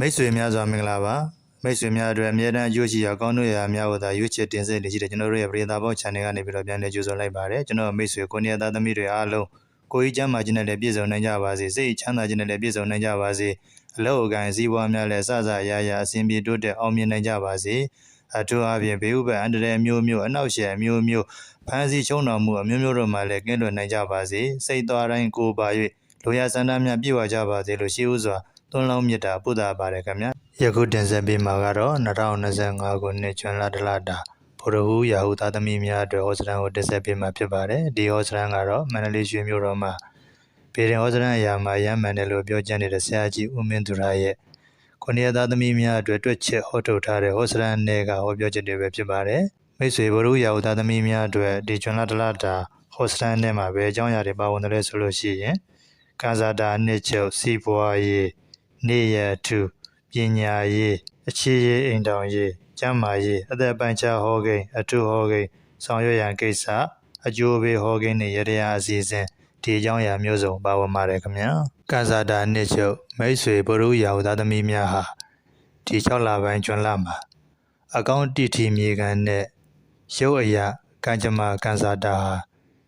မိတ်ဆွေများစွာမင်္ဂလာပါမိတ်ဆွေများအတွက်အမြဲတမ်းအကျိုးရှိရာကောင်းတို့ရာများကိုသာရွေးချယ်တင်ဆက်နေရှိတဲ့ကျွန်တော်တို့ရဲ့ပရိသတ်ပေါင်း channel ကနေပြီးတော့ပြန်လည်ကြိုဆိုလိုက်ပါတယ်ကျွန်တော်မိတ်ဆွေကိုနေရသားသမီးတွေအားလုံးကိုယ်ကြီးကျမ်းမာခြင်းနဲ့လည်းပြည့်စုံနိုင်ကြပါစေစိတ်ချမ်းသာခြင်းနဲ့လည်းပြည့်စုံနိုင်ကြပါစေအလောက်အကန်စည်းဝါးများလည်းစစရရအစဉ်ပြေတိုးတက်အောင်မြင်နိုင်ကြပါစေအထူးအဖြင့်ဘေးဥပအန္တရာယ်မျိုးမျိုးအနောက်ရှယ်အမျိုးမျိုးဖမ်းဆီးချုံတော်မှုအမျိုးမျိုးတို့မှလည်းကင်းလွတ်နိုင်ကြပါစေစိတ်သွားတိုင်းကိုယ်ပါ၍လိုရာဆန္ဒများပြည့်ဝကြပါစေလို့ရှိဥစွာ သွန်လောင်းမြတ်တာပုဒ်တာပါတယ်ခင်ဗျာယခုတင်ဆက်ပေးမှာကတော့2025ခုနှစ်ဇွန်လတလတာဗိုလ်ဟူးရာဟုသားသမီးများအတွက်ဟောစရန်ကိုတင်ဆက်ပေးမှာဖြစ်ပါတယ်ဒီဟောစရန်ကတော့မန္တလေးရွှေမြို့တော်မှာပေရင်ဟောစရန်အရာမှာရမ်းမှန်တယ်လို့ပြောကြတဲ့ဆရာကြီးဦးမင်းသူရရဲ့ခုနှစ်သားသမီးများအတွက်တွက်ချက်ဟောထုတ်ထားတဲ့ဟောစရန်နယ်ကဟောပြောချက်တွေပဲဖြစ်ပါတယ်မိတ်ဆွေဗိုလ်ဟူးရာဟုသားသမီးများအတွက်ဒီဇွန်လတလတာဟောစရန်နယ်မှာပဲအကြောင်းအရာတွေပါဝင်တယ်ဆိုလို့ရှိရင်ကာဇာတာနှစ်ချုပ်စီပွားရေး နေရထူပညာရေးအခြေရေးအိမ်တောင်ရေးကျန်းမာရေးအသက်ပိုင်းခြားဟောကိန်းအထုဟောကိန်းဆောင်ရွက်ရန်ကိစ္စအကျိုးပေးဟောကိန်းနဲ့ရတရားအစီအစဉ်ဒီအကြောင်းအရာမျိုးစုံပါဝင်ပါတယ်ခင်ဗျာကန်စာတာနှစ်ချုပ်မိတ်ဆွေဘုရုရာဟုသားသမီးများဟာဒီ6လပိုင်းကျွန်းလမှာအကောင့်တီတီမြေကန်နဲ့ရုပ်အရာကံကြမ္မာကန်စာတာဟာ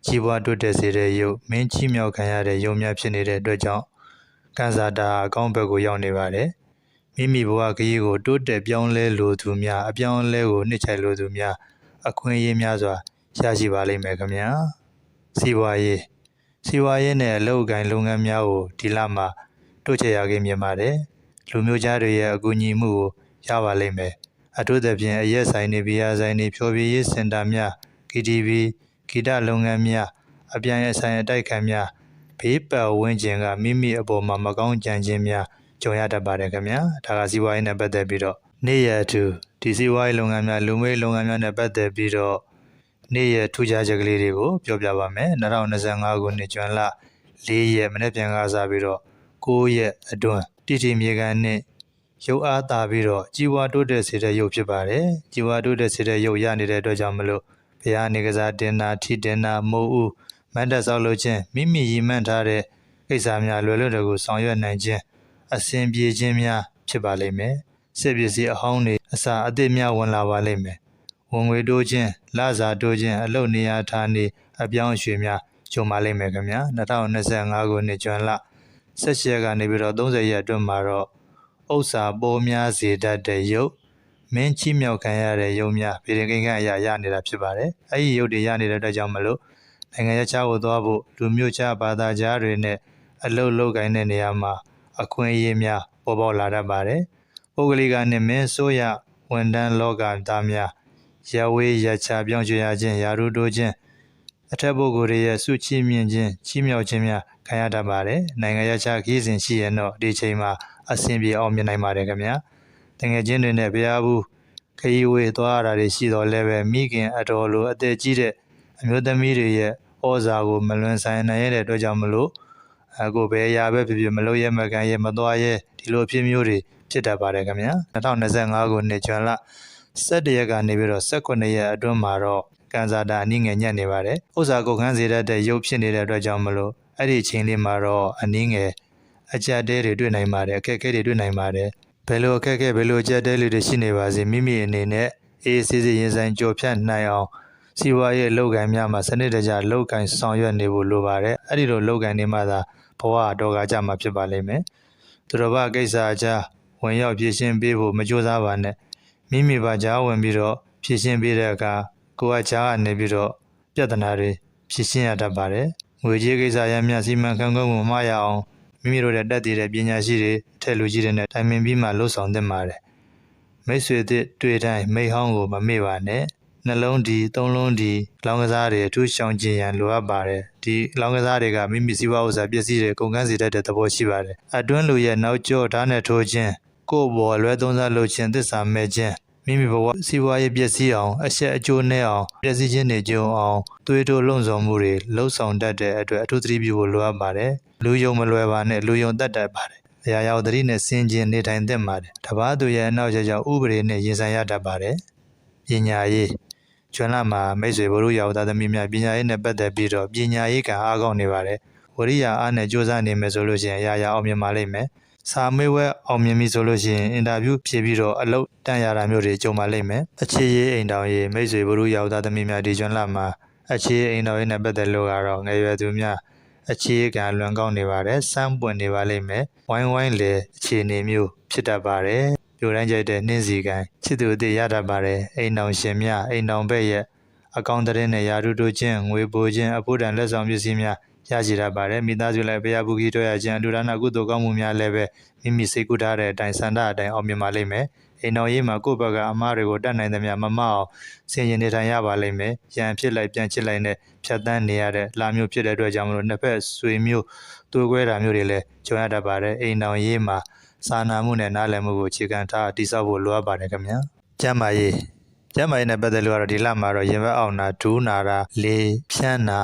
ကြီးပွားတိုးတက်စေတဲ့ရုပ်မင်းကြီးမြောက်ခံရတဲ့ရုပ်များဖြစ်နေတဲ့အတွက်ကြောင့် ကန်စာတာအကောင့်ဘက်ကိုရောက်နေပါတယ်မိမိဘဝခရီးကိုတိုးတက်ပြောင်းလဲလိုသူများအပြောင်းအလဲကိုနှစ်ချိုင်လိုသူများအခွင့်အရေးများစွာရရှိပါလိမ့်မယ်ခင်ဗျာစီးပွားရေးစီးပွားရေးနဲ့အလုပ်အကိုင်လုပ်ငန်းများကိုဒီလမှာတိုးချဲ့ရခြင်းမြင်ပါတယ်လူမျိုးသားတွေရဲ့အကူအညီမှုကိုရပါလိမ့်မယ်အထူးသဖြင့်အရက်ဆိုင်တွေဘီယာဆိုင်တွေဖြော်ပြရေးစင်တာများ KTV ဂီတလုပ်ငန်းများအပြိုင်အဆိုင်အတိုက်ခံများ ဘေးပတ်ဝန်းကျင်ကမိမိအပေါ်မှာမကောင်းကြံခြင်းများကြုံရတတ်ပါတယ်ခင်ဗျာဒါကစီးပွားရေးနဲ့ပတ်သက်ပြီးတော့နေ့ရက်အထူးဒီစီးပွားရေးလုပ်ငန်းများလူမှုရေးလုပ်ငန်းများနဲ့ပတ်သက်ပြီးတော့နေ့ရက်ထူးခြားချက်ကလေးတွေကိုပြောပြပါမယ်2025ခုနှစ်ဇွန်လ4ရက်မနေ့ပြန်ကစားပြီးတော့9ရက်အတွင်းတီတီမြေကန်နဲ့ရုပ်အားသာပြီးတော့ကြီးဝါတိုးတက်စေတဲ့ရုပ်ဖြစ်ပါတယ်ကြီးဝါတိုးတက်စေတဲ့ရုပ်ရနေတဲ့အတွက်ကြောင့်မလို့ဘုရားနေကစားတင်နာထီတင်နာမိုးဦး မတ်တက်ဆောက်လုပ်ခြင်းမိမိရည်မှန်းထားတဲ့ကိစ္စများလွယ်လွယ်တကူဆောင်ရွက်နိုင်ခြင်းအစဉ်ပြေခြင်းများဖြစ်ပါလိမ့်မယ်စစ်ပစ္စည်းအဟောင်းတွေအစာအသစ်များဝင်လာပါလိမ့်မယ်ဝင်ငွေတိုးခြင်းလစာတိုးခြင်းအလုပ်နေရာဌာနေအပြောင်းအရွှေ့များကြုံပါလိမ့်မယ်ခင်ဗျာ2025ခုနှစ်ဇွန်လ16ရက်ကနေပြီးတော့30ရက်အတွင်းမှာတော့ဥစ္စာပိုးများစေတတ်တဲ့ရုပ်မင်းချိမြောက်ခံရတဲ့ရုပ်များပြည်ရင်ကိန်းကအရာရနေတာဖြစ်ပါတယ်အဲ့ဒီရုပ်တွေရနေတဲ့အတွက်ကြောင့်မလို့ နိုင်ငံရေးခြားကိုသွားဖို့လူမျိုးခြားဘာသာခြားတွေနဲ့အလုတ်လုတ်ကိုင်းတဲ့နေရာမှာအခွင့်အရေးများပေါ်ပေါက်လာတတ်ပါတယ်။ပုဂ္ဂလိကနှင့်မင်းဆိုးရဝန်တန်းလောကသားများရဝေးရချပြောင်းရွှေ့ရခြင်းယာရုတိုးခြင်းအထက်ပုဂ္ဂိုလ်တွေရဲ့စုချီးမြှင့်ခြင်းချီးမြှောက်ခြင်းများခံရတတ်ပါတယ်။နိုင်ငံရခြားခီးစဉ်ရှိရင်တော့ဒီချိန်မှာအဆင်ပြေအောင်မြင်နိုင်ပါတယ်ခင်ဗျာ။တငယ်ချင်းတွေနဲ့ဘုရားဘူးခရီးဝေးသွားရတာတွေရှိတော့လည်းပဲမိခင်အတော်လိုအသက်ကြီးတဲ့ အမျိုးသမီးတွေရဲ့ဩဇာကိုမလွန်ဆိုင်နိုင်ရတဲ့အတွက်ကြောင့်မလို့အခုဘယ်အရာပဲဖြစ်ဖြစ်မလို့ရဲမကန်ရဲမသွားရဲဒီလိုအဖြစ်မျိုးတွေဖြစ်တတ်ပါတယ်ခင်ဗျာ2025ခုနှစ်ဇွန်လ17ရက်ကနေပြီးတော့18ရက်အတွင်းမှာတော့ကန်စာတာအနည်းငယ်ညံ့နေပါတယ်ဥစ္စာကိုခန်းစေတတ်တဲ့ရုပ်ဖြစ်နေတဲ့အတွက်ကြောင့်မလို့အဲ့ဒီအချိန်လေးမှာတော့အနည်းငယ်အကြက်တဲတွေတွေ့နိုင်ပါတယ်အခက်အခဲတွေတွေ့နိုင်ပါတယ်ဘယ်လိုအခက်အခဲဘယ်လိုအကြက်တဲလေးတွေရှိနေပါစေမိမိအနေနဲ့အေးစစ်စစ်ရင်ဆိုင်ကြော်ဖြတ်နိုင်အောင် စီဝါရဲ့လောက်ကန်များမှာစနစ်တကျလောက်ကန်ဆောင်ရွက်နေဖို့လိုပါတယ်အဲ့ဒီလိုလောက်ကန်နေမှသာဘဝတော်ကားကြမှာဖြစ်ပါလိမ့်မယ်သူတော်ဘာကိစ္စအကြားဝင်ရောက်ဖြည့်ရှင်းပေးဖို့မကြိုးစားပါနဲ့မိမိပါကြားဝင်ပြီးတော့ဖြည့်ရှင်းပေးတဲ့အခါကိုယ်ကကြားကနေပြီးတော့ပြဿနာတွေဖြည့်ရှင်းရတတ်ပါတယ်ငွေကြေးကိစ္စရမ်းများစီမံခန့်ခွဲမှုမမရအောင်မိမိတို့ရဲ့တက်တည်တဲ့ပညာရှိတွေအထက်လူကြီးတွေနဲ့တိုင်ပင်ပြီးမှလှုပ်ဆောင်သင့်ပါတယ်မိတ်ဆွေသစ်တွေ့တိုင်းမိဟောင်းကိုမမေ့ပါနဲ့ နှလုံးဒီသုံးလုံးဒီလောင်းကစားတွေအထူးရှောင်ကျင်ရန်လိုအပ်ပါတယ်ဒီလောင်းကစားတွေကမိမိစည်းဝါးဥစ္စာပစ္စည်းတွေကုန်ကန်းစေတတ်တဲ့သဘောရှိပါတယ်အတွင်းလူရဲ့နောက်ကျောဓာတ်နဲ့ထိုးခြင်းကိုယ်ပေါ်လွဲသုံးစားလုပ်ခြင်းသစ္စာမဲ့ခြင်းမိမိဘဝစီးပွားရေးပျက်စီးအောင်အဆက်အကျိုးနဲ့အောင်ပျက်စီးခြင်းတွေကြုံအောင်သွေးထိုးလုံဆောင်မှုတွေလှုပ်ဆောင်တတ်တဲ့အတွက်အထူးသတိပြုဖို့လိုအပ်ပါတယ်လူယုံမလွယ်ပါနဲ့လူယုံတတ်တတ်ပါတယ်အရာရောက်သတိနဲ့စင်ကျင်နေထိုင်သင့်ပါတယ်တပားသူရဲ့အနောက်ကျကျဥပဒေနဲ့ရင်ဆိုင်ရတတ်ပါတယ်ပညာရေး ကျွမ်းလာမှာမိတ်ဆွေဘုရုရောက်သားသမီးများပညာရေးနဲ့ပတ်သက်ပြီးတော့ပညာရေးကအားကောင်းနေပါတယ်ဝရိယအားနဲ့ကြိုးစားနေမယ်ဆိုလို့ရှိရင်အရာရာအောင်မြင်ပါလိမ့်မယ်စာမေးပွဲအောင်မြင်ပြီဆိုလို့ရှိရင်အင်တာဗျူးဖြေပြီးတော့အလုပ်တန့်ရတာမျိုးတွေကြုံပါလိမ့်မယ်အခြေရေးအိမ်တောင်ရေးမိတ်ဆွေဘုရုယောက်သားသမီးများဒီကျွန်းလာမှာအခြေရေးအိမ်တောင်ရေးနဲ့ပတ်သက်လို့ကတော့ငယ်ရွယ်သူများအခြေရေးကလွန်ကောင်းနေပါတယ်စမ်းပွင့်နေပါလိမ့်မယ်ဝိုင်းဝိုင်းလေအခြေအနေမျိုးဖြစ်တတ်ပါတယ် ပြိုတိုင်းကြိုက်တဲ့နှင်းစီကန်ချစ်သူအစ်ရတတ်ပါတယ်အိမ်တောင်ရှင်များအိမ်တောင်ဘက်ရဲ့အကောင့်တရင်နဲ့ယာရုတို့ချင်းငွေပိုချင်းအဖို့တန်လက်ဆောင်ပစ္စည်းများရရှိတတ်ပါတယ်မိသားစုလည်းဘုရားဘူးကြီးတွေ့ရခြင်းအတူဒါနကုသိုလ်ကောင်းမှုများလည်းပဲမိမိစိတ်ကူးထားတဲ့အတိုင်းစန္ဒအတိုင်းအောင်မြင်ပါလိမ့်မယ် အိမ်တော်ရေးမှာကိုယ့်ဘက်ကအမားတွေကိုတတ်နိုင်သမျှမမအောင်ဆင်ရင်နေထိုင်ရပါလိမ့်မယ်ရန်ဖြစ်လိုက်ပြန်ချစ်လိုက်နဲ့ဖြတ်တန်းနေရတဲ့လာမျိုးဖြစ်တဲ့အတွက်ကြောင့်မလို့နှစ်ဖက်ဆွေမျိုးတူကွဲတာမျိုးတွေလည်းကြုံရတတ်ပါတယ်အိမ်တော်ရေးမှာစာနာမှုနဲ့နားလည်မှုကိုအခြေခံထားတည်ဆောက်ဖို့လိုအပ်ပါတယ်ခင်ဗျာကျမ်းမာရေးကျမ်းမာရေးနဲ့ပတ်သက်လို့ကတော့ဒီလမှာတော့ရင်ဘတ်အောင်နာဒူးနာတာလေဖြန်းနာ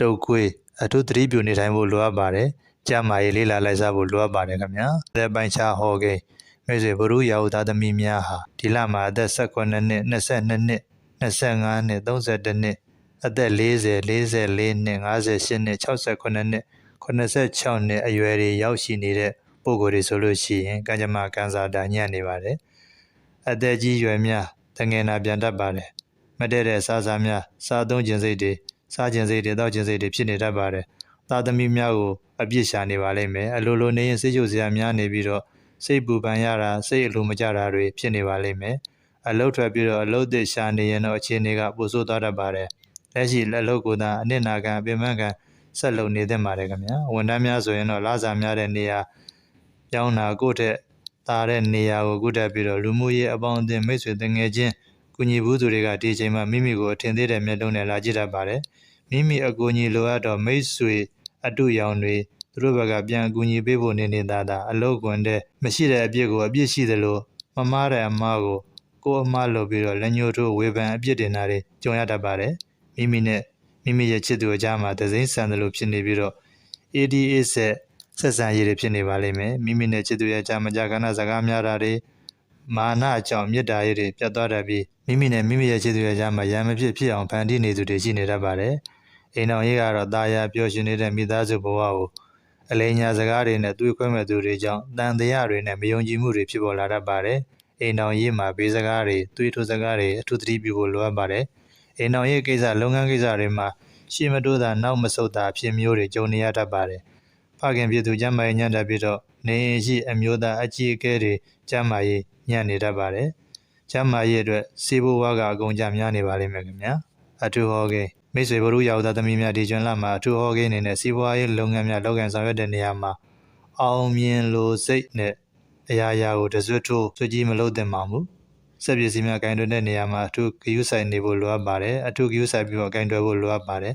တုတ်ကွေးအထူးသတိပြုနေထိုင်ဖို့လိုအပ်ပါတယ်ကျမ်းမာရေးလေးလာလိုက်စားဖို့လိုအပ်ပါတယ်ခင်ဗျာလက်ပိုင်းချဟောကိန်း မိတ်ဆွေဘုရုရာဟုသားသမီးများဟာဒီလမှာအသက်18နှစ်22နှစ်25နှစ်31နှစ်အသက်40 44နှစ်58နှစ်68နှစ်86နှစ်အရွယ်တွေရောက်ရှိနေတဲ့ပုံကိုယ်တွေဆိုလို့ရှိရင်ကံကြမ္မာကံစားတာညံ့နေပါတယ်အသက်ကြီးရွယ်များတငယ်နာပြန်တတ်ပါတယ်မတည့်တဲ့စားစားများစားသုံးခြင်းစိတ်တွေစားခြင်းစိတ်တွေတောက်ခြင်းစိတ်တွေဖြစ်နေတတ်ပါတယ်သားသမီးများကိုအပြစ်ရှာနေပါလိမ့်မယ်အလိုလိုနေရင်စိတ်ကြုပ်စရာများနေပြီးတော့ စိတ်ပူပန်ရတာစိတ်အလိုမကျတာတွေဖြစ်နေပါလိမ့်မယ်အလုတ်ထွက်ပြီးတော့အလုတ်သစ်ရှာနေရင်တော့အခြေအနေကပိုဆိုးသွားတတ်ပါတယ်လက်ရှိလက်လုတ်ကိုသာအနစ်နာခံအပင်ပန်းခံဆက်လုပ်နေသင့်ပါတယ်ခင်ဗျာဝန်ထမ်းများဆိုရင်တော့လစာများတဲ့နေရာပြောင်းတာကိုယ့်ထက်တာတဲ့နေရာကိုကုတက်ပြီးတော့လူမှုရေးအပေါင်းအသင်းမိတ်ဆွေတငယ်ချင်းကုညီဘူးသူတွေကဒီအချိန်မှာမိမိကိုအထင်သေးတဲ့မျက်လုံးနဲ့လာကြည့်တတ်ပါတယ်မိမိအကူအညီလိုအပ်တော့မိတ်ဆွေအတူရောင်တွေ သူတို့ဘက်ကပြန်အကူအညီပေးဖို့နေနေသားသားအလုတ်ကွန်တဲ့မရှိတဲ့အပြစ်ကိုအပြစ်ရှိသလိုမမားတဲ့အမားကိုကိုယ်အမားလုပ်ပြီးတော့လက်ညှိုးထိုးဝေဖန်အပြစ်တင်တာတွေကြုံရတတ်ပါတယ်မိမိနဲ့မိမိရဲ့ချစ်သူအကြားမှာသစိမ့်ဆန်တယ်လို့ဖြစ်နေပြီးတော့ ADA ဆက်ဆက်ဆံရေးတွေဖြစ်နေပါလိမ့်မယ်မိမိနဲ့ချစ်သူရဲ့အကြားမကြာခဏစကားများတာတွေမာနအကြောင်းမေတ္တာရေးတွေပြတ်သွားတတ်ပြီးမိမိနဲ့မိမိရဲ့ချစ်သူရဲ့အကြားမှာရံမဖြစ်ဖြစ်အောင်ဖန်တီးနေသူတွေရှိနေတတ်ပါတယ်အိမ်တော်ရေးကတော့တာယာပျော်ရွှင်နေတဲ့မိသားစုဘဝကို အလိညာစကားတွေနဲ့တွေးခွဲမဲ့သူတွေကြောင့်တန်တရားတွေနဲ့မယုံကြည်မှုတွေဖြစ်ပေါ်လာတတ်ပါတယ်အိမ်တော်ရေးမှာဘေးစကားတွေတွေးထိုးစကားတွေအထူးသတိပြုဖို့လိုအပ်ပါတယ်အိမ်တော်ရေးကိစ္စလုပ်ငန်းကိစ္စတွေမှာရှေ့မတိုးတာနောက်မဆုတ်တာအဖြစ်မျိုးတွေကြုံနေရတတ်ပါတယ်ဖခင်ပြည်သူကျမ်းမာရေးညံ့တတ်ပြီးတော့နေရင်ရှိအမျိုးသားအကြီးအကဲတွေကျမ်းမာရေးညံ့နေတတ်ပါတယ်ကျမ်းမာရေးအတွက်စေဘိုးဝါကအကုန်ကြများနေပါလိမ့်မယ်ခင်ဗျာအထူးဟောကိန်း မိတ်ဆွေဘုရုယောက်သားသမီးများဒီကျွန်းလမှာအထူးဟောကိန်းအနေနဲ့စီးပွားရေးလုပ်ငန်းများလုပ်ငန်းဆောင်ရွက်တဲ့နေရာမှာအောင်မြင်လို့စိတ်နဲ့အရာရာကိုတစွတ်ထိုးစွကြီးမလုပ်သင့်ပါဘူးစက်ပစ္စည်းများဂိုင်းတွင်တဲ့နေရာမှာအထူးဂရုစိုက်နေဖို့လိုအပ်ပါတယ်အထူးဂရုစိုက်ပြီးတော့ဂိုင်းတွယ်ဖို့လိုအပ်ပါတယ်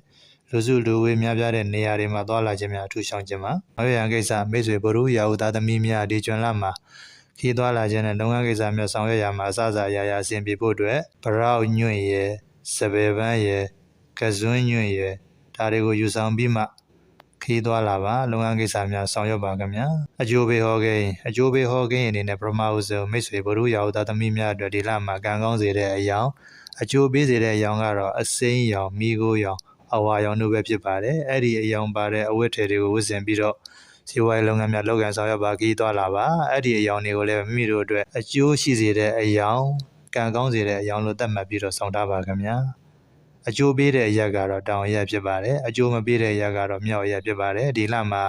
လူစုလူဝေးများပြားတဲ့နေရာတွေမှာသွားလာခြင်းများအထူးရှောင်ခြင်းပါ။နောက်ရန်ကိစ္စမိတ်ဆွေဘရုရာဟုသားသမီးများဒီကျွန်းလာမှာခီးသွားလာခြင်းနဲ့လုပ်ငန်းကိစ္စများဆောင်ရွက်ရမှာအစအစအရာရာအဆင်ပြေဖို့အတွက်ဗရောက်ညွန့်ရယ်စပယ်ပန်းရယ် ကစွန်းညွန့်ရယ်ဒါတွေကိုယူဆောင်ပြီးမှခီးသွားလာပါလုပ်ငန်းကိစ္စများဆောင်ရွက်ပါခင်ဗျာအကျိုးပေးဟောကိန်းအကျိုးပေးဟောကိန်းအနေနဲ့ပရမဟုဆိုမိတ်ဆွေဘရုရာဟုသားသမီးများအတွက်ဒီလမှာကံကောင်းစေတဲ့အယောင်အကျိုးပေးစေတဲ့အယောင်ကတော့အစိမ်းရောင်မိโกရောင်အဝါရောင်တို့ပဲဖြစ်ပါတယ်အဲ့ဒီအယောင်ပါတဲ့အဝတ်ထည်တွေကိုဝတ်ဆင်ပြီးတော့စီဝိုင်းလုပ်ငန်းများလုပ်ကန်ဆောင်ရွက်ပါခီးသွားလာပါအဲ့ဒီအယောင်တွေကိုလည်းမိမိတို့အတွက်အကျိုးရှိစေတဲ့အယောင်ကံကောင်းစေတဲ့အယောင်လို့သတ်မှတ်ပြီးတော့ဆောင်ထားပါခင်ဗျာ အကျိုးပေးတဲ့အရက်ကတော့တောင်ရက်ဖြစ်ပါတယ်အကျိုးမပေးတဲ့အရက်ကတော့မြောက်ရက်ဖြစ်ပါတယ်ဒီလမှာ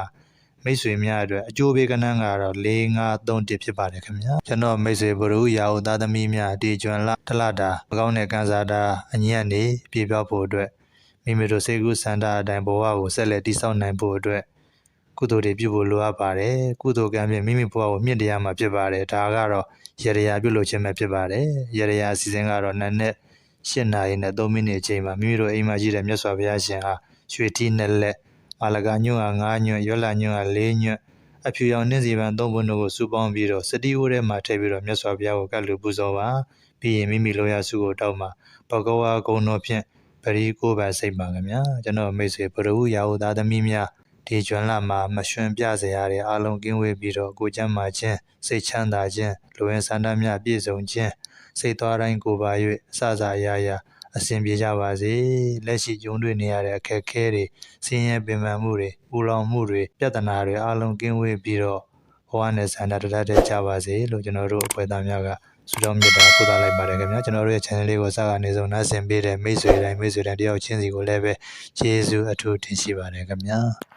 မိတ်ဆွေများအတွက်အကျိုးပေးကဏ္ဍကတော့၄၅3တစ်ဖြစ်ပါတယ်ခင်ဗျာကျွန်တော်မိတ်ဆွေဘရုရာဟုသားသမီးများဒီကျွမ်းလတလတာမကောင်းတဲ့ကန်စာတာအညံ့နေပြေပြောက်ဖို့အတွက်မိမိတို့စိတ်ကူးစန္ဒအတိုင်းဘဝကိုဆက်လက်တည်ဆောက်နိုင်ဖို့အတွက်ကုသိုလ်တွေပြုဖို့လိုအပ်ပါတယ်ကုသိုလ်ကံဖြင့်မိမိဘဝကိုမြင့်တရားမှာဖြစ်ပါတယ်ဒါကတော့ရရရာပြုလို့ခြင်းပဲဖြစ်ပါတယ်ရရရာအစီအစဉ်ကတော့နန်း နဲ့၈နာရီနဲ့3မိနစ်အချိန်မှာမိမိတို့အိမ်မှာရှိတဲ့မြတ်စွာဘုရားရှင်ဟာရွှေထီးနဲ့လက်မာလကညွန့်ဟာ9ညွန့်ရွက်လာညွန့်ဟာ4ညွန့်အဖြူရောင်နှင်းစီပန်း၃ပုံတို့ကိုစုပေါင်းပြီးတော့စတိဝိုးထဲမှာထည့်ပြီးတော့မြတ်စွာဘုရားကိုကတ်လူပူဇော်ပါပြီးရင်မိမိလိုရာစုကိုတောက်မှာဘဂဝါကုံတော်ဖြင့်ပရိကိုပါစိတ်ပါခင်ဗျာကျွန်တော်မိတ်ဆွေဘရဝရာဟုသားသမီးများဒီကျွမ်းလာမှာမရွှင်ပြစရာတွေအလုံးကင်းဝေးပြီးတော့ကိုကျမ်းမာခြင်းစိတ်ချမ်းသာခြင်းလူဝင်ဆန္ဒများပြည့်စုံခြင်း စိတ်သွားတိုင်းကိုပါ၍အစစအရာရာအစဉ်ပြေကြပါစေလက်ရှိကြုံတွေ့နေရတဲ့အခက်အခဲတွေဆင်းရဲပင်ပန်းမှုတွေပူလောင်မှုတွေပြဿနာတွေအလုံးကင်းဝေးပြီးတော့ဝဘဝနဲ့ဆန္ဒတရတဲ့ကြပါစေလို့ကျွန်တော်တို့အဖွဲ့သားများကဆုတောင်းမေတ္တာပို့သလိုက်ပါတယ်ခင်ဗျာကျွန်တော်တို့ရဲ့ channel လေးကိုစကနေဆုံးနှားဆင်ပေးတဲ့မိတ်ဆွေတိုင်းမိတ်ဆွေတိုင်းတယောက်ချင်းစီကိုလည်းပဲကျေးဇူးအထူးတင်ရှိပါတယ်ခင်ဗျာ